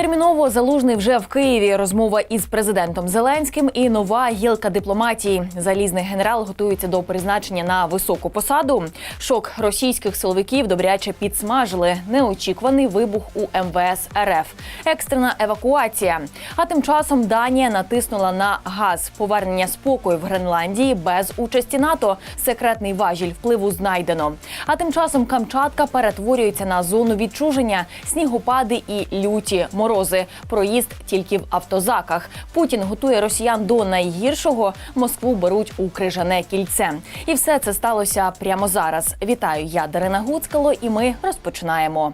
Терміново залужний вже в Києві. Розмова із президентом Зеленським і нова гілка дипломатії. Залізний генерал готується до призначення на високу посаду. Шок російських силовиків добряче підсмажили. Неочікуваний вибух у МВС РФ. Екстрена евакуація. А тим часом Данія натиснула на газ повернення спокою в Гренландії без участі НАТО. Секретний важіль впливу знайдено. А тим часом Камчатка перетворюється на зону відчуження, снігопади і люті морози. Проїзд тільки в автозаках. Путін готує росіян до найгіршого. Москву беруть у крижане кільце. І все це сталося прямо зараз. Вітаю, я Дарина Гуцкало, і ми розпочинаємо.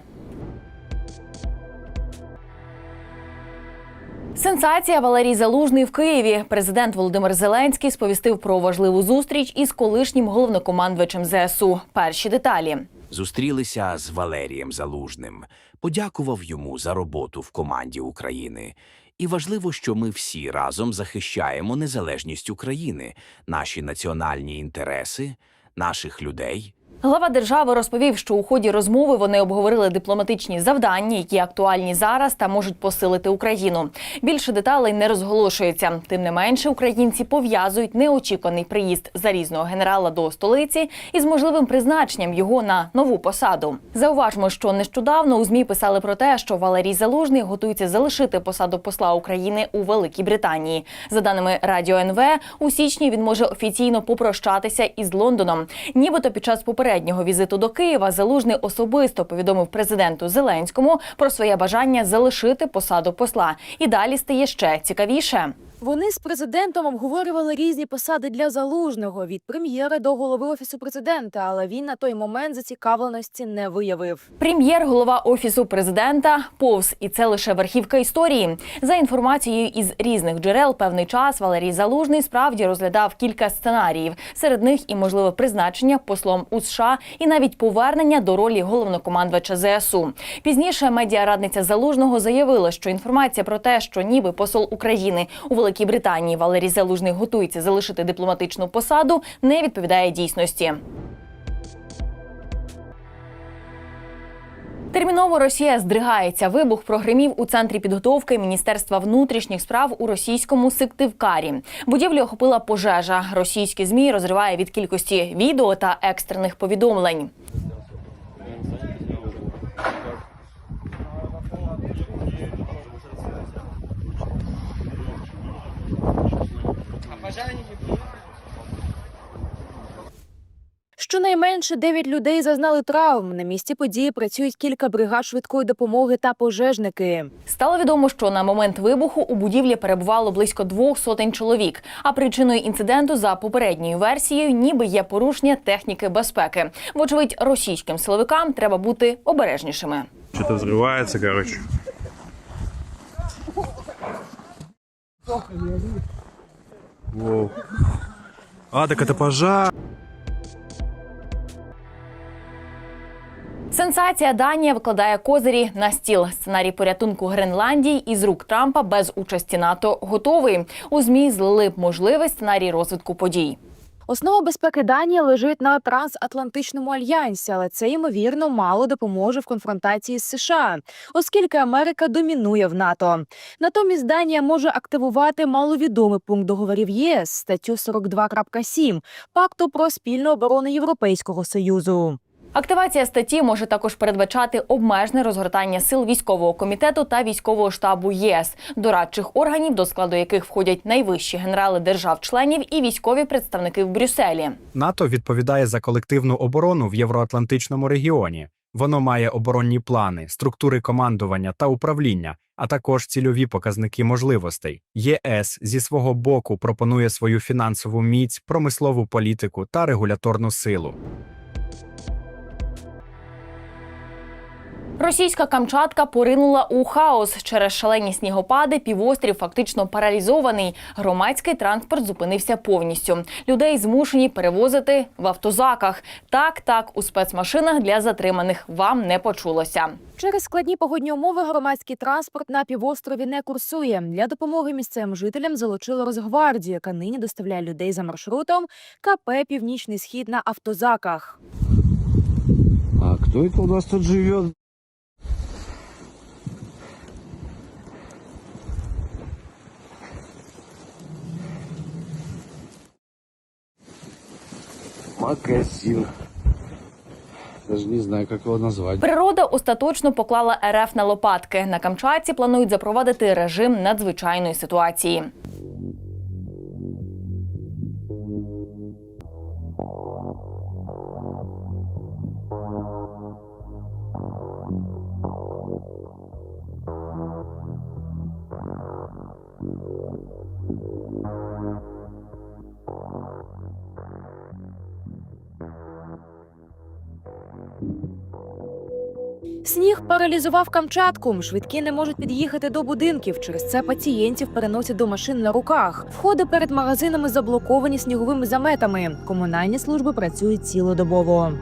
Сенсація Валерій Залужний в Києві. Президент Володимир Зеленський сповістив про важливу зустріч із колишнім головнокомандувачем ЗСУ. Перші деталі. Зустрілися з Валерієм Залужним, подякував йому за роботу в команді України. І важливо, що ми всі разом захищаємо незалежність України, наші національні інтереси, наших людей. Глава держави розповів, що у ході розмови вони обговорили дипломатичні завдання, які актуальні зараз та можуть посилити Україну. Більше деталей не розголошується. Тим не менше, українці пов'язують неочікуваний приїзд залізного генерала до столиці із можливим призначенням його на нову посаду. Зауважмо, що нещодавно у змі писали про те, що Валерій Залужний готується залишити посаду посла України у Великій Британії. За даними Радіо НВ, у січні він може офіційно попрощатися із Лондоном. Нібито під час попереднього візиту до Києва Залужний особисто повідомив президенту Зеленському про своє бажання залишити посаду посла. І далі стає ще цікавіше. Вони з президентом обговорювали різні посади для залужного від прем'єра до голови офісу президента, але він на той момент зацікавленості не виявив. Прем'єр, голова офісу президента, повз, і це лише верхівка історії. За інформацією із різних джерел, певний час Валерій Залужний справді розглядав кілька сценаріїв. Серед них і можливе призначення послом у США, і навіть повернення до ролі головнокомандувача ЗСУ. Пізніше медіарадниця Залужного заявила, що інформація про те, що ніби посол України у Великій Британії Валерій Залужний готується залишити дипломатичну посаду, не відповідає дійсності. Терміново Росія здригається. Вибух прогримів у центрі підготовки Міністерства внутрішніх справ у російському Сиктивкарі. Будівлю охопила пожежа. Російські змі розриває від кількості відео та екстрених повідомлень. Щонайменше 9 людей зазнали травм. На місці події працюють кілька бригад швидкої допомоги та пожежники. Стало відомо, що на момент вибуху у будівлі перебувало близько двох сотень чоловік. А причиною інциденту за попередньою версією, ніби є порушення техніки безпеки. Вочевидь, російським силовикам треба бути обережнішими. Что-то взрывается, короче. Воу. А, так это пожар. Сенсація Данія викладає козирі на стіл. Сценарій порятунку Гренландії із рук Трампа без участі НАТО готовий. У змі злили можливий сценарій розвитку подій. Основа безпеки Данії лежить на трансатлантичному альянсі, але це ймовірно мало допоможе в конфронтації з США, оскільки Америка домінує в НАТО. Натомість Данія може активувати маловідомий пункт договорів ЄС статтю 42.7 пакту про спільну оборону Європейського союзу. Активація статті може також передбачати обмежене розгортання сил військового комітету та військового штабу ЄС, дорадчих органів, до складу яких входять найвищі генерали держав-членів і військові представники в Брюсселі. НАТО відповідає за колективну оборону в євроатлантичному регіоні. Воно має оборонні плани, структури командування та управління, а також цільові показники можливостей. ЄС зі свого боку пропонує свою фінансову міць, промислову політику та регуляторну силу. Російська Камчатка поринула у хаос через шалені снігопади. Півострів фактично паралізований. Громадський транспорт зупинився повністю. Людей змушені перевозити в автозаках. Так, так, у спецмашинах для затриманих вам не почулося. Через складні погодні умови громадський транспорт на півострові не курсує. Для допомоги місцевим жителям залучили Росгвардію, яка нині доставляє людей за маршрутом КП Північний Схід на автозаках. А кто это у нас тут живет? Магазин. Даже не знаю, как его назвать. Природа остаточно поклала РФ на лопатки. На Камчатці планують запровадити режим надзвичайної ситуації. Сніг паралізував Камчатку. Швидкі не можуть під'їхати до будинків. Через це пацієнтів переносять до машин на руках. Входи перед магазинами заблоковані сніговими заметами. Комунальні служби працюють цілодобово.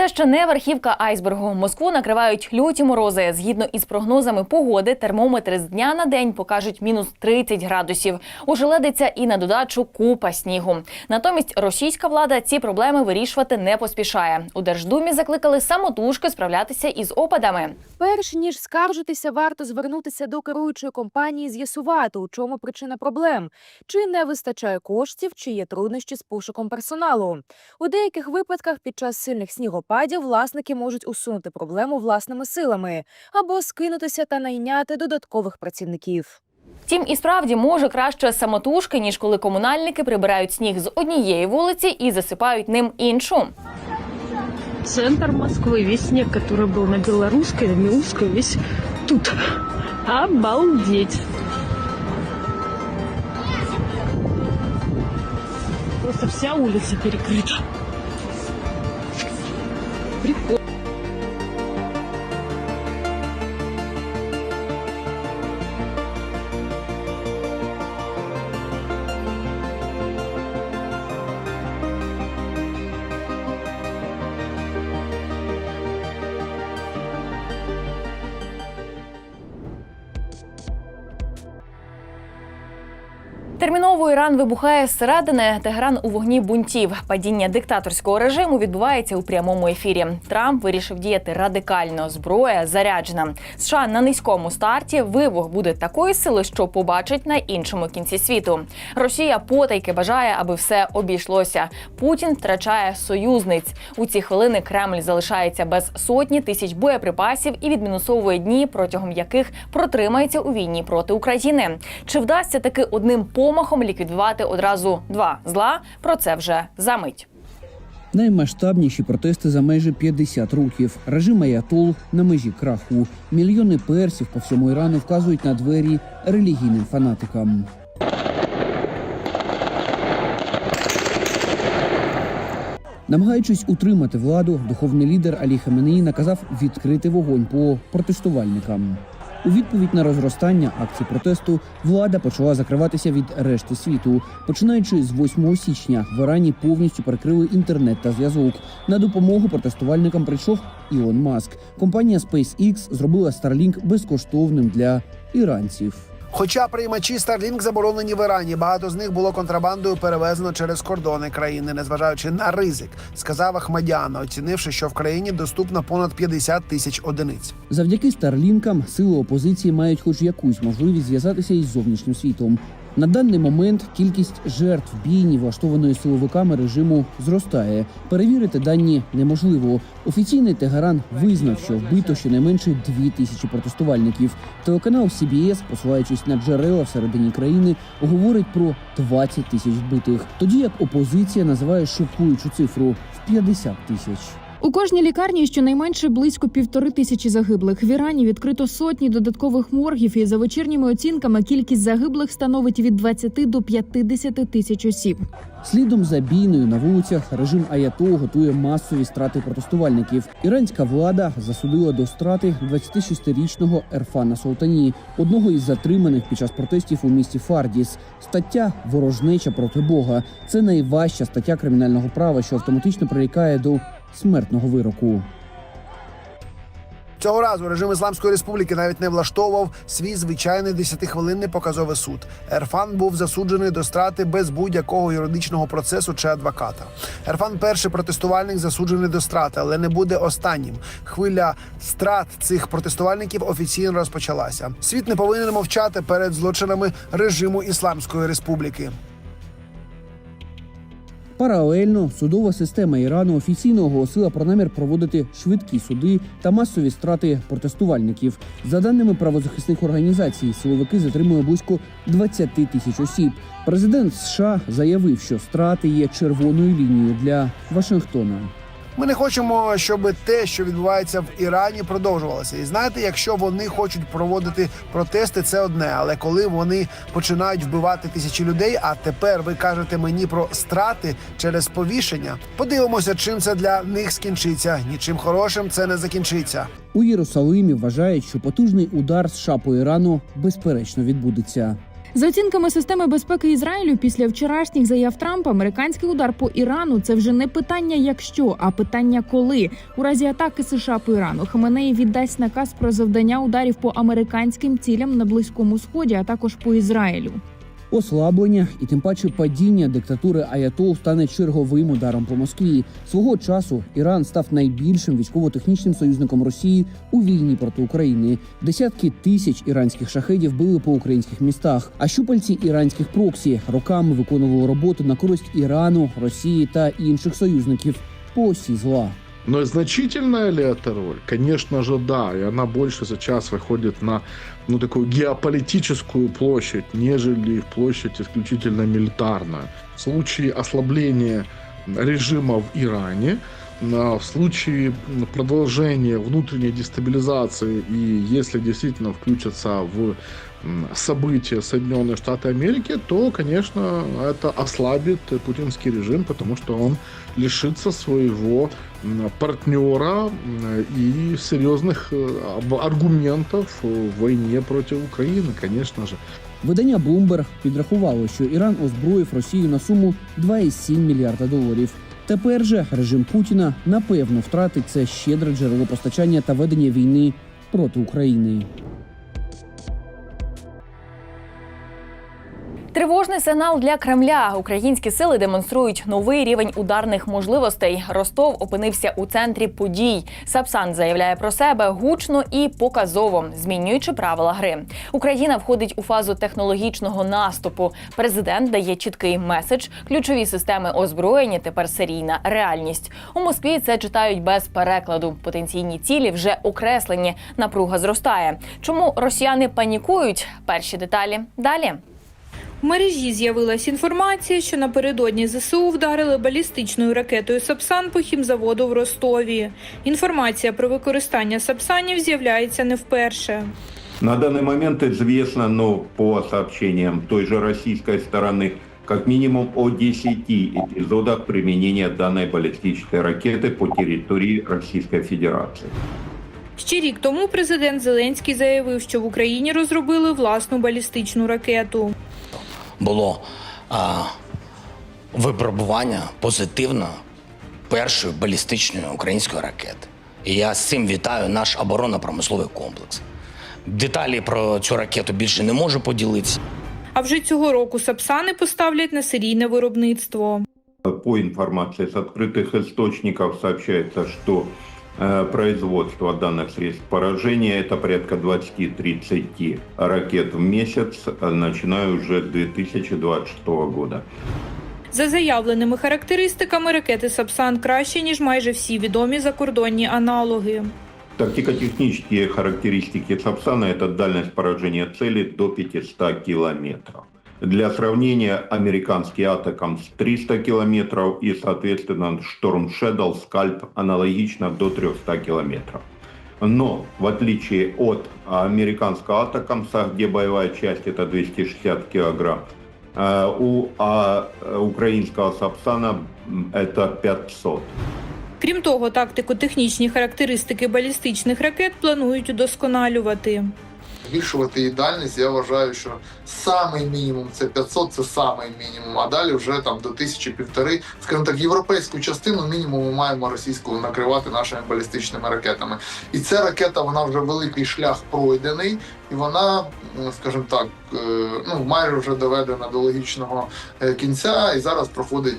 Це ще не верхівка айсбергу. Москву накривають люті морози. Згідно із прогнозами погоди, термометри з дня на день покажуть мінус 30 градусів. Ожеледиться і на додачу купа снігу. Натомість російська влада ці проблеми вирішувати не поспішає. У Держдумі закликали самотужки справлятися із опадами. Перш ніж скаржитися, варто звернутися до керуючої компанії, з'ясувати, у чому причина проблем, чи не вистачає коштів, чи є труднощі з пошуком персоналу. У деяких випадках під час сильних снігопадів власники можуть усунути проблему власними силами або скинутися та найняти додаткових працівників. Втім, і справді може краще самотужки, ніж коли комунальники прибирають сніг з однієї вулиці і засипають ним іншу. центр Москвы, весь снег, который был на Белорусской, на Миусской, весь тут. Обалдеть! Просто вся улица перекрыта. sobre Терміново Іран вибухає зсередини. Тегеран у вогні бунтів. Падіння диктаторського режиму відбувається у прямому ефірі. Трамп вирішив діяти радикально. Зброя заряджена. США на низькому старті. Вибух буде такої сили, що побачить на іншому кінці світу. Росія потайки бажає, аби все обійшлося. Путін втрачає союзниць. У ці хвилини Кремль залишається без сотні тисяч боєприпасів і відмінусовує дні, протягом яких протримається у війні проти України. Чи вдасться таки одним помахом ліквідувати одразу два зла? Про це вже за мить. Наймасштабніші протести за майже 50 років. Режим Аятол на межі краху. Мільйони персів по всьому Ірану вказують на двері релігійним фанатикам. Намагаючись утримати владу, духовний лідер Алі Хаменеї наказав відкрити вогонь по протестувальникам. У відповідь на розростання акцій протесту влада почала закриватися від решти світу. Починаючи з 8 січня в Ірані повністю перекрили інтернет та зв'язок. На допомогу протестувальникам прийшов Ілон Маск. Компанія SpaceX зробила Starlink безкоштовним для іранців. Хоча приймачі Starlink заборонені в Ірані, багато з них було контрабандою перевезено через кордони країни, незважаючи на ризик, сказав Ахмадян, оцінивши, що в країні доступно понад 50 тисяч одиниць. Завдяки старлінкам сили опозиції мають хоч якусь можливість зв'язатися із зовнішнім світом. На даний момент кількість жертв бійні, влаштованої силовиками режиму, зростає. Перевірити дані неможливо. Офіційний Тегеран визнав, що вбито щонайменше дві тисячі протестувальників. Телеканал CBS, посилаючись на джерела всередині країни, говорить про 20 тисяч вбитих, тоді як опозиція називає шокуючу цифру в 50 тисяч. У кожній лікарні щонайменше близько півтори тисячі загиблих. В Ірані відкрито сотні додаткових моргів, і за вечірніми оцінками кількість загиблих становить від 20 до 50 тисяч осіб. Слідом за бійною на вулицях режим Аято готує масові страти протестувальників. Іранська влада засудила до страти 26-річного Ерфана Солтані, одного із затриманих під час протестів у місті Фардіс. Стаття ворожнеча проти Бога. Це найважча стаття кримінального права, що автоматично прирікає до смертного вироку. Цього разу режим Ісламської республіки навіть не влаштовував свій звичайний 10-хвилинний показовий суд. Ерфан був засуджений до страти без будь-якого юридичного процесу чи адвоката. Ерфан перший протестувальник засуджений до страти, але не буде останнім. Хвиля страт цих протестувальників офіційно розпочалася. Світ не повинен мовчати перед злочинами режиму Ісламської республіки. Паралельно судова система Ірану офіційно оголосила про намір проводити швидкі суди та масові страти протестувальників. За даними правозахисних організацій, силовики затримують близько 20 тисяч осіб. Президент США заявив, що страти є червоною лінією для Вашингтона. Ми не хочемо, щоб те, що відбувається в Ірані, продовжувалося. І знаєте, якщо вони хочуть проводити протести, це одне. Але коли вони починають вбивати тисячі людей, а тепер ви кажете мені про страти через повішення, подивимося, чим це для них скінчиться. Нічим хорошим це не закінчиться. У Єрусалимі вважають, що потужний удар США по Ірану безперечно відбудеться. За оцінками системи безпеки Ізраїлю, після вчорашніх заяв Трампа, американський удар по Ірану це вже не питання якщо, а питання коли. У разі атаки США по Ірану Хаменеї віддасть наказ про завдання ударів по американським цілям на близькому сході, а також по Ізраїлю. Ослаблення і тим паче падіння диктатури Аятол стане черговим ударом по Москві. Свого часу Іран став найбільшим військово-технічним союзником Росії у війні проти України. Десятки тисяч іранських шахедів били по українських містах. А щупальці іранських проксі роками виконували роботу на користь Ірану, Росії та інших союзників по осі зла. Но значительная ли эта роль? Конечно же, да. И она больше сейчас выходит на ну, такую геополитическую площадь, нежели площадь исключительно милитарную. В случае ослабления режима в Иране, в случае продолжения внутренней дестабилизации и если действительно включатся в события Соединенные Штаты Америки, то, конечно, это ослабит путинский режим, потому что он лишится своего м, партнера м, и серьезных э, об- аргументов в войне против Украины, конечно же. Видання Bloomberg підрахувало, що Іран озброїв Росію на суму 2,7 мільярда доларів. Тепер же режим Путіна напевно втратить це щедре джерело постачання та ведення війни проти України. Тривожний сигнал для Кремля. Українські сили демонструють новий рівень ударних можливостей. Ростов опинився у центрі подій. Сапсан заявляє про себе гучно і показово, змінюючи правила гри. Україна входить у фазу технологічного наступу. Президент дає чіткий меседж. Ключові системи озброєння тепер серійна реальність. У Москві це читають без перекладу. Потенційні цілі вже окреслені. Напруга зростає. Чому росіяни панікують? Перші деталі далі. В мережі з'явилась інформація, що напередодні ЗСУ вдарили балістичною ракетою Сапсан по хімзаводу в Ростові. Інформація про використання Сапсанів з'являється не вперше. На данный момент известно, но по сообщениям той же российской стороны, как минимум о 10 эпизодах применения данной баллистической ракеты по территории Российской Федерации. Ще рік тому президент Зеленський заявив, що в Україні розробили власну балістичну ракету. було а, випробування позитивно першої балістичної української ракети. І я з цим вітаю наш оборонно-промисловий комплекс. Деталі про цю ракету більше не можу поділитися. А вже цього року Сапсани поставлять на серійне виробництво. По информации с открытых источников сообщается, что э, производство данных средств поражения это порядка 20-30 ракет в месяц, э, начиная уже с 2026 года. За заявленими характеристиками ракети Сапсан краще ніж майже всі відомі закордонні аналоги. Тактико-технические характеристики Сапсана – это дальность поражения цели до 500 километров. Для сравнения, американский Атакамс 300 километров и, соответственно, Шторм Shadow Скальп аналогично до 300 километров. Но, в отличие от американского Атакамса, где боевая часть это 260 килограмм, э, у а, э, украинского Сапсана м, это 500. Крім того, тактико-технічні характеристики балістичних ракет планують удосконалювати. збільшувати її дальність. Я вважаю, що самий мінімум це 500, це самий мінімум. А далі вже там до тисячі півтори, скажімо так, європейську частину мінімум ми маємо російську накривати нашими балістичними ракетами. І ця ракета вона вже великий шлях пройдений, і вона, м, скажімо так, е, ну майже вже доведена до логічного е, кінця, і зараз проходить.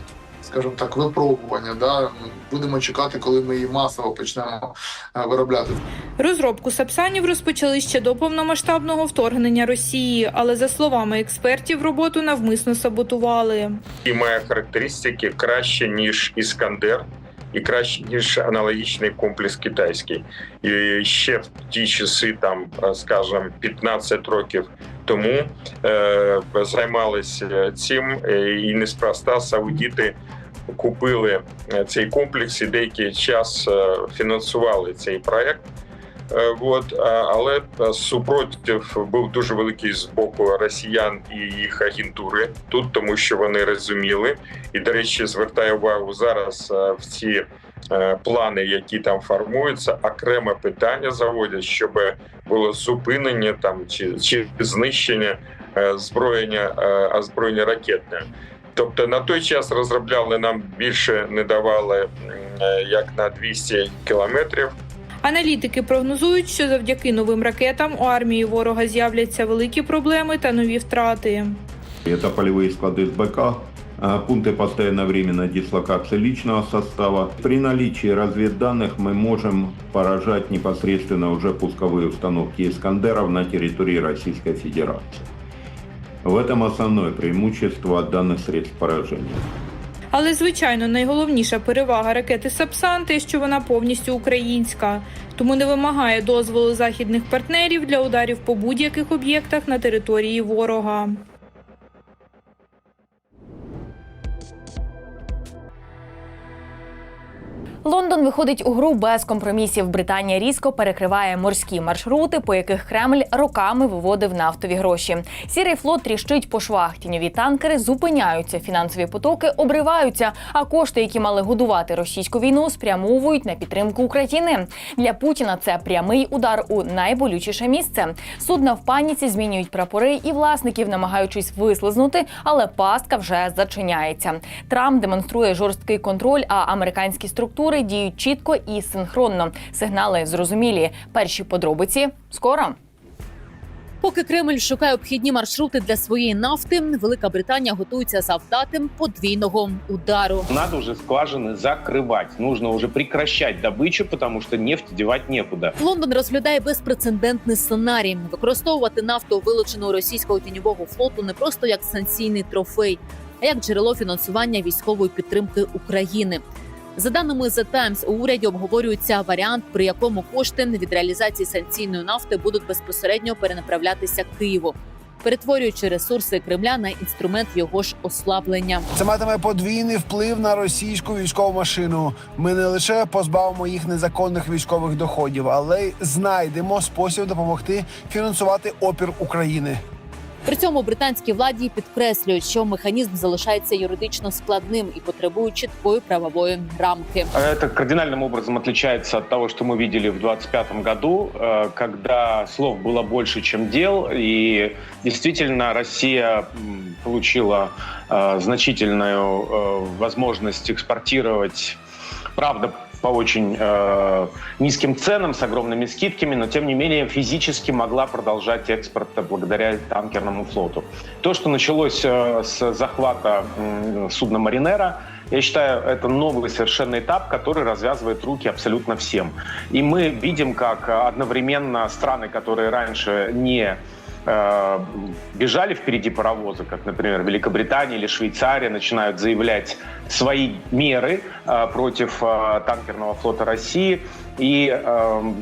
Скажімо так, випробування. Да? Будемо чекати, коли ми її масово почнемо е, виробляти. Розробку сапсанів розпочали ще до повномасштабного вторгнення Росії, але за словами експертів, роботу навмисно саботували. і має характеристики краще ніж Іскандер. І краще ніж аналогічний комплекс китайський, і ще в ті часи, там е, скажімо, 15 років тому е, займалися цим, е, і неспроста саудіти купили е, цей комплекс і деякий час е, фінансували цей проект. Е, От, але супротив був дуже великий з боку росіян і їх агентури тут, тому що вони розуміли. І, до речі, звертаю увагу зараз в ці плани, які там формуються, окреме питання заводять, щоб було зупинення там чи, чи знищення зброєння озброєння ракетне. Тобто на той час розробляли нам більше не давали м, е, як на 200 кілометрів. Аналітики прогнозують, що завдяки новим ракетам у армії ворога з'являться великі проблеми та нові втрати. Это полевые склады СБК, а, пункты постоянной временной дислокации личного состава. При наличии разведданных мы можем поражать непосредственно уже пусковые установки «Искандеров» на территории Российской Федерации. В этом основное преимущество данных средств поражения. Але звичайно, найголовніша перевага ракети Сапсан те, що вона повністю українська, тому не вимагає дозволу західних партнерів для ударів по будь-яких об'єктах на території ворога. Лондон виходить у гру без компромісів. Британія різко перекриває морські маршрути, по яких Кремль роками виводив нафтові гроші. Сірий флот тріщить по швах. Тіньові танкери зупиняються, фінансові потоки обриваються. А кошти, які мали годувати російську війну, спрямовують на підтримку України. Для Путіна це прямий удар у найболючіше місце. Судна в паніці змінюють прапори і власників, намагаючись вислизнути, але пастка вже зачиняється. Трамп демонструє жорсткий контроль, а американські структури діють чітко і синхронно. Сигнали зрозумілі. Перші подробиці скоро. Поки Кремль шукає обхідні маршрути для своєї нафти, Велика Британія готується завдати подвійного удару. Надо уже скважины закрывать. Нужно уже прекращать добычу, потому что нефть девать некуда. Лондон розглядає безпрецедентний сценарій використовувати нафту вилученого російського тіньового флоту не просто як санкційний трофей, а як джерело фінансування військової підтримки України. За даними The Times, у уряді обговорюється варіант, при якому кошти від реалізації санкційної нафти будуть безпосередньо перенаправлятися Києву, перетворюючи ресурси Кремля на інструмент його ж ослаблення. Це матиме подвійний вплив на російську військову машину. Ми не лише позбавимо їх незаконних військових доходів, але й знайдемо спосіб допомогти фінансувати опір України. При цьому британські владі підкреслюють, що механізм залишається юридично складним і потребує чіткої правової рамки. Это кардинальным образом отличается от того, что мы видели в 2025 году, э, когда слов было больше, чем дел, и действительно Россия м, получила э, значительную э, возможность экспортировать, правда, По очень э, низким ценам, с огромными скидками, но тем не менее физически могла продолжать экспорт благодаря танкерному флоту. То, что началось э, с захвата м, судна Маринера, я считаю, это новый совершенно этап, который развязывает руки абсолютно всем. И мы видим, как э, одновременно страны, которые раньше не э, бежали впереди паровоза, как, например, Великобритания или Швейцария, начинают заявлять свои меры э, против э, танкерного флота России и э,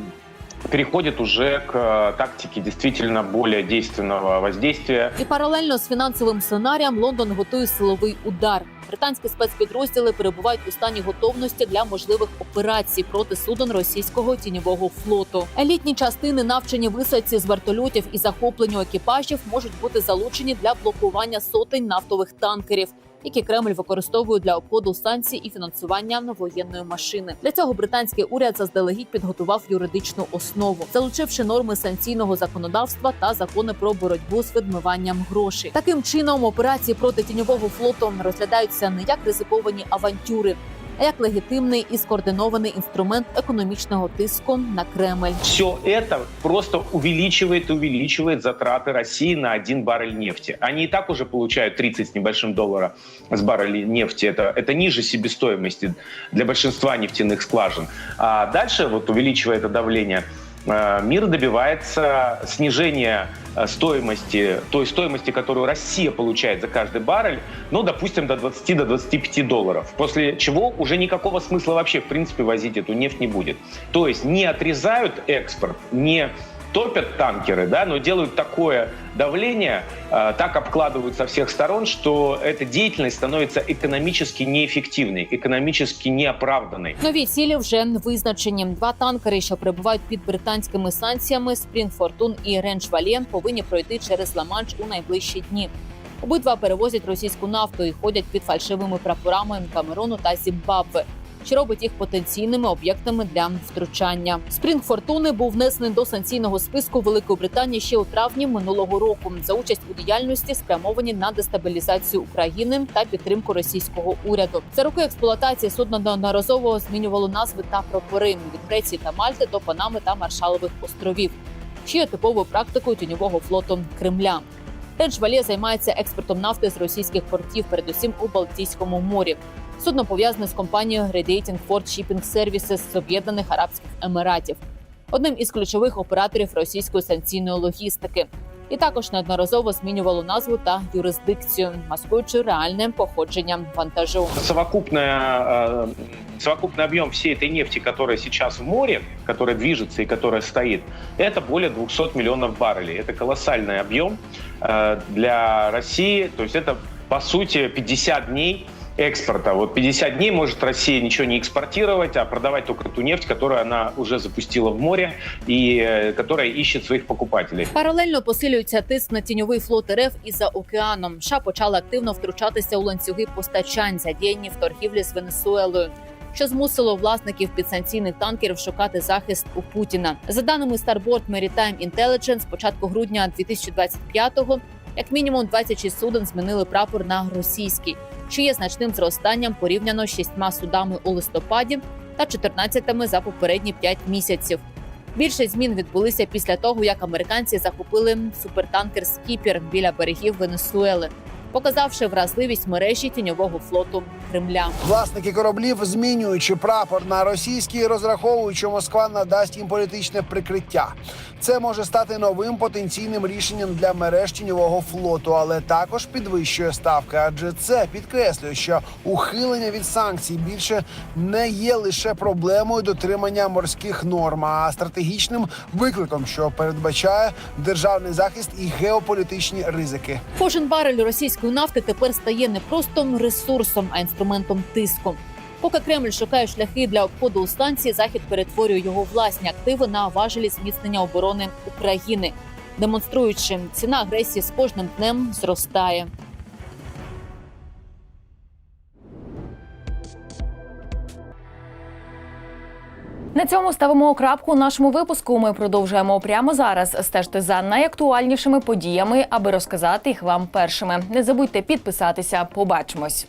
переходит уже к э, тактике действительно более действенного воздействия. І паралельно з фінансовим сценарієм Лондон готує силовий удар. Британські спецпідрозділи перебувають у стані готовності для можливих операцій проти суден російського тіньового флоту. Елітні частини, навчені висадці з вертольотів і захопленню екіпажів, можуть бути залучені для блокування сотень нафтових танкерів. Які Кремль використовує для обходу санкцій і фінансування воєнної машини. Для цього британський уряд заздалегідь підготував юридичну основу, залучивши норми санкційного законодавства та закони про боротьбу з відмиванням грошей. Таким чином операції проти тіньового флоту розглядаються не як ризиковані авантюри, як легітимний і скоординований інструмент економічного тиску на Кремль. Все это просто увеличивает и увеличивает затраты России на один баррель нефти. Они и так уже получают 30 с небольшим доллара с барреля нефти. Это, это ниже себестоимости для большинства нефтяных скважин. А дальше, вот увеличивая это давление, э, мир добивается снижения э, стоимости, той стоимости, которую Россия получает за каждый баррель, ну, допустим, до 20 до 25 долларов. После чего уже никакого смысла вообще, в принципе, возить эту нефть не будет. То есть не отрезают экспорт, не топят танкеры, да, но делают такое давление, э, так обкладывают со всех сторон, что эта деятельность становится экономически неэффективной, экономически неоправданной. Нові цілі вже визначені. Два танкери, що перебувають під британськими санкціями Спрінг Фортун і Ренч Валєн, повинні пройти через Ла-Манш у найближчі дні. Обидва перевозять російську нафту і ходять під фальшивими прапорами Камерону та Зімбабве, що робить їх потенційними об'єктами для втручання. Спрінг Фортуни був внесений до санкційного списку Великої Британії ще у травні минулого року за участь у діяльності, спрямовані на дестабілізацію України та підтримку російського уряду. За роки експлуатації судно неодноразово змінювало назви та прапори від Греції та Мальти до Панами та Маршалових островів, що є типовою практикою тіньового флоту Кремля. Ренч Валє займається експортом нафти з російських портів, передусім у Балтійському морі. Судно пов'язане з компанією Radiating Ford Shipping Services з Об'єднаних Арабських Еміратів, одним із ключових операторів російської санкційної логістики. І також неодноразово змінювало назву та юрисдикцію, маскуючи реальне походження вантажу. Совокупная, э, совокупный объем всей этой нефти, которая сейчас в море, которая движется и которая стоит, это более 200 миллионов баррелей. Это колоссальный объем э, для России. То есть это, по сути, 50 дней экспорта. Вот 50 дней может Россия ничего не экспортировать, а продавать только ту нефть, которую она уже запустила в море и э, которая ищет своих покупателей. Паралельно посилюється тиск на тіньовий флот РФ і за океаном. США почали активно втручатися у ланцюги постачань, задіяні в торгівлі з Венесуелою. Що змусило власників підсанкційних танкерів шукати захист у Путіна за даними Starboard Maritime Intelligence, з початку грудня 2025-го як мінімум 26 суден змінили прапор на російський, що є значним зростанням порівняно з шістьма судами у листопаді та 14 за попередні 5 місяців. Більшість змін відбулися після того, як американці захопили супертанкер Скіпер біля берегів Венесуели, показавши вразливість мережі тіньового флоту Кремля. Власники кораблів, змінюючи прапор на російський, розраховують, що Москва надасть їм політичне прикриття. Це може стати новим потенційним рішенням для мереж тіньового флоту, але також підвищує ставки, адже це підкреслює, що ухилення від санкцій більше не є лише проблемою дотримання морських норм, а стратегічним викликом, що передбачає державний захист і геополітичні ризики. Кожен барель російської нафти тепер стає не просто ресурсом, а інструментом тиску. Поки Кремль шукає шляхи для обходу у станції, захід перетворює його власні активи на важелі зміцнення оборони України, демонструючи, ціна агресії з кожним днем зростає. На цьому ставимо крапку нашому випуску. Ми продовжуємо прямо зараз. Стежте за найактуальнішими подіями, аби розказати їх вам першими. Не забудьте підписатися. Побачимось.